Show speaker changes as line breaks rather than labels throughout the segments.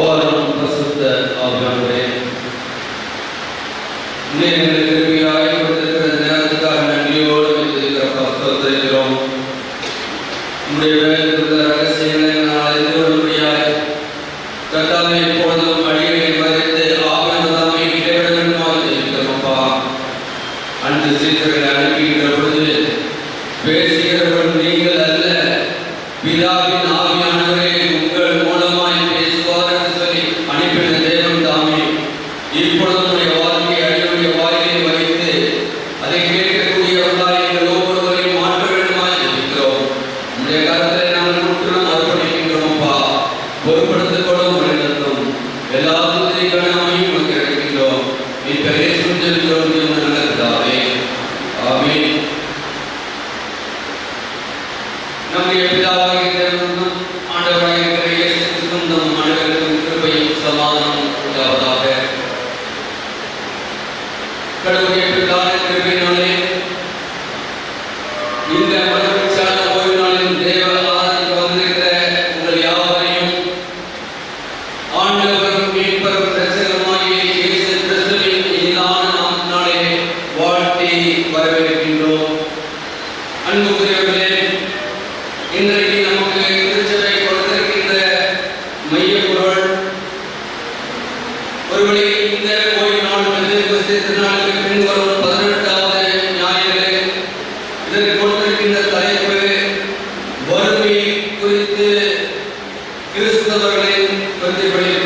വളരെ പ്രസിദ്ധ അവരുടെ குறித்து கிறிஸ்தவர்களின் பிரதிபலிப்பு.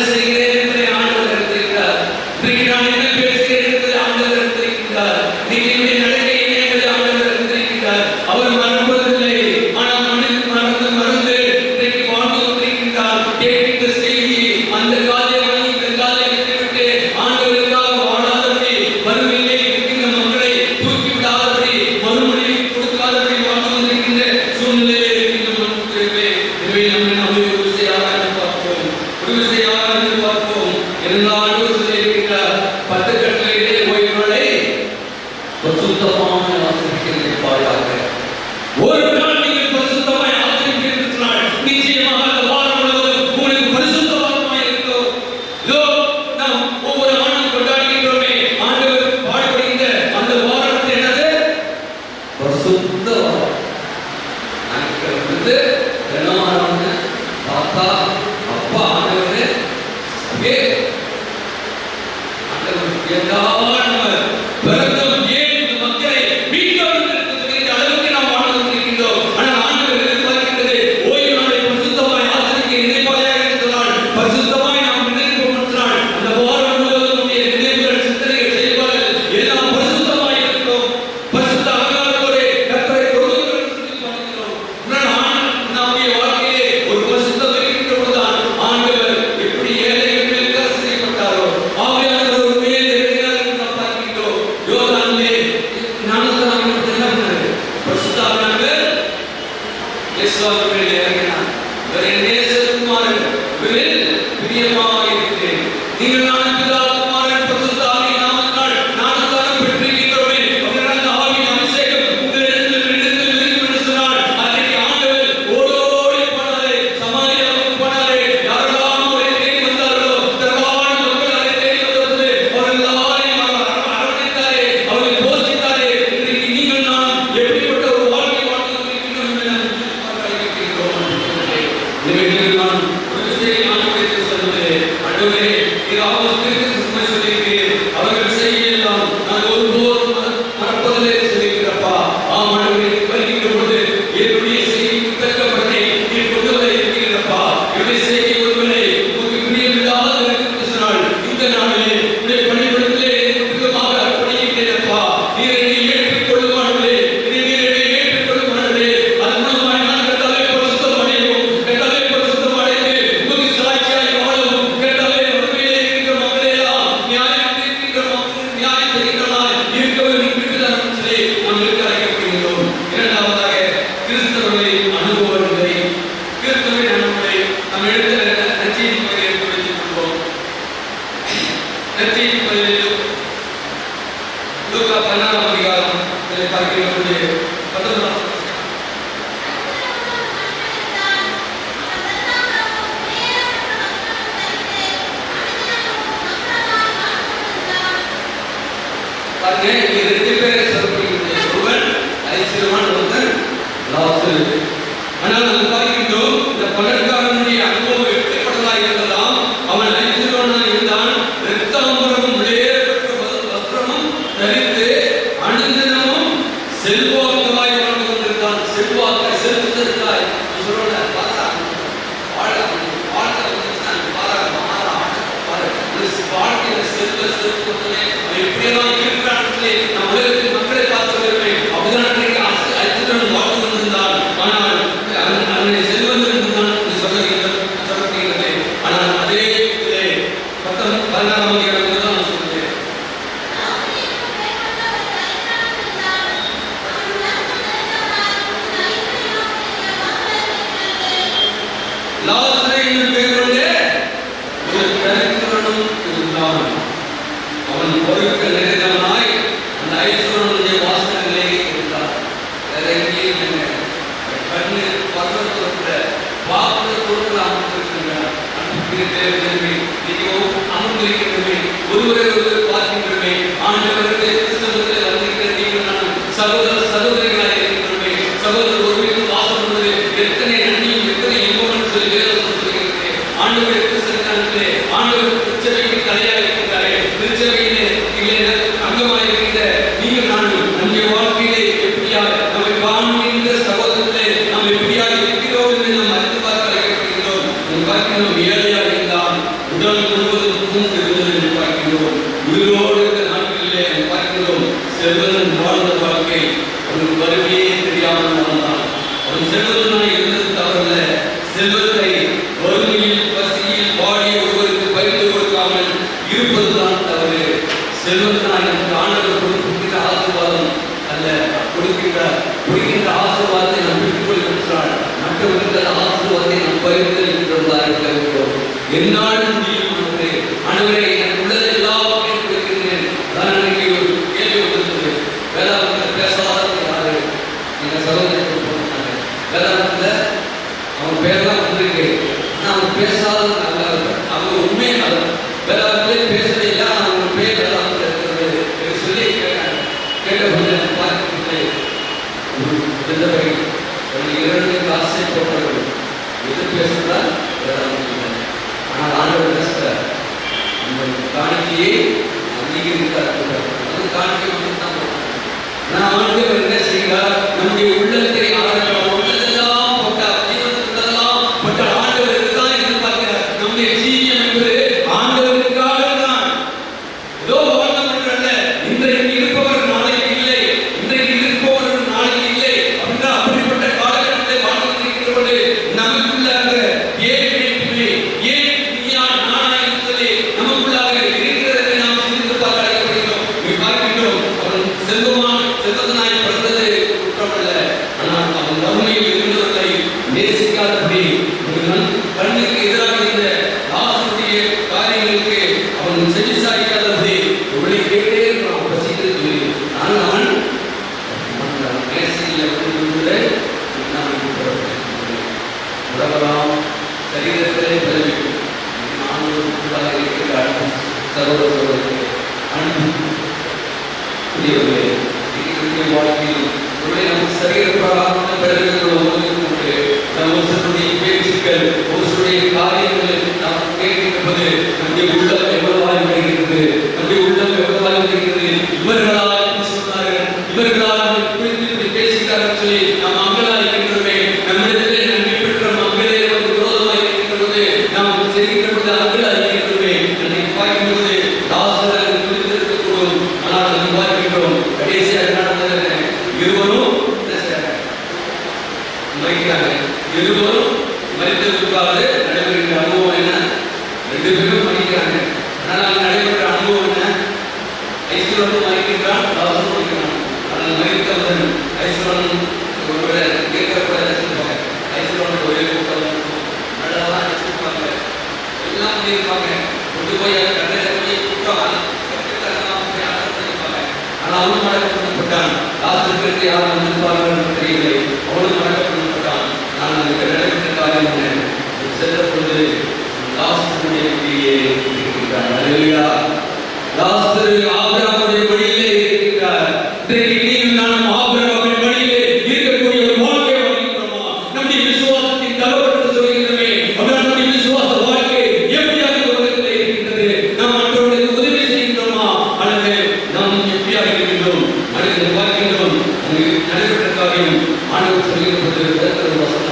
Elizabeth. பரிசுத்த வாரம் வந்து தினமான பார்த்தா உலகலாம் சரீரத்திலே பெருமிக்கும் ஆண்களுக்குள்ளாக இருக்கிற அன்பு சகோதர சகோதரிகளே அன்பு. வாழ்க்கையில் நம் А если вы думаете,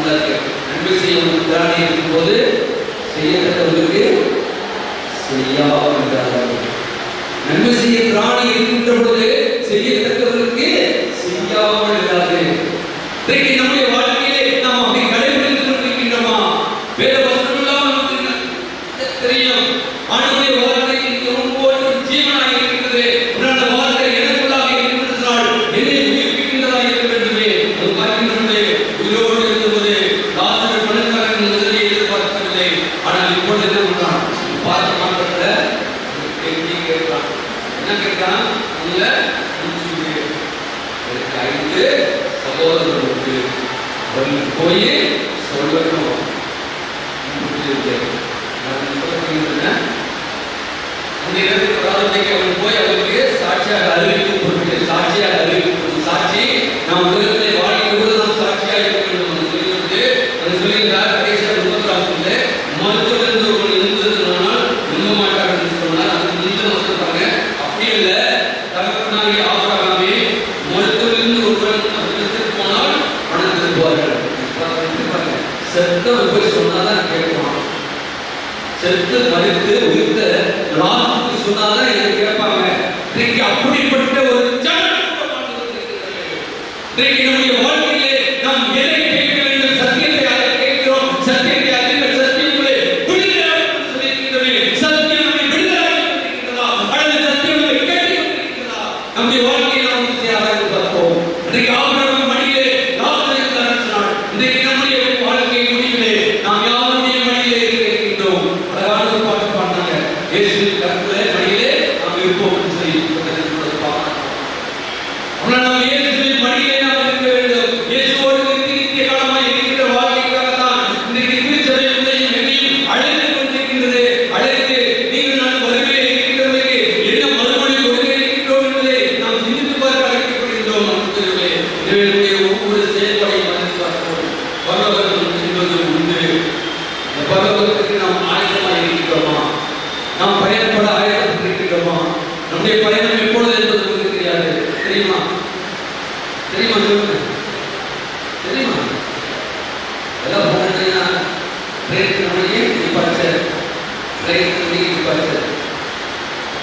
நன்மை நன்மை செய்ய உண்டானே இருக்கும்போது செய்யத்தக்கவர்களுக்கு செய்யா என்றார்கள் நன்மை செய்ய பிராணி இருக்கின்ற பொழுது செய்யத்தக்கவர்களுக்கு செய்யாமல் இல்லாது இன்றைக்கு நம்முடைய வாழ்க்கை Amen.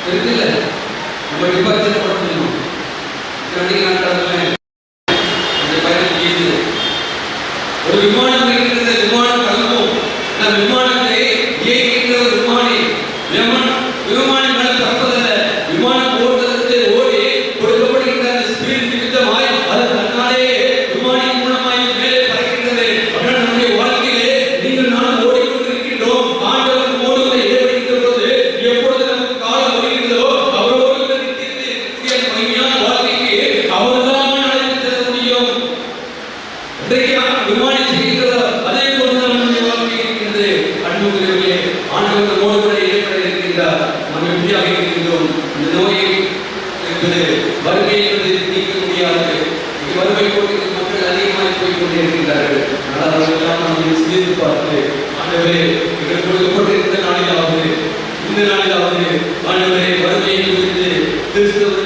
இருக்குல்ல உங்க டிபார்ட்மெண்ட் போய் கொண்டிருக்கின்றார்கள் நல்லவர்களெல்லாம் நம்மை சிந்தித்து நாளிலாவது இந்த நாளிலாவது ஆண்டவரே வறுமையை குறித்து கிறிஸ்தவர்கள்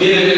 Miren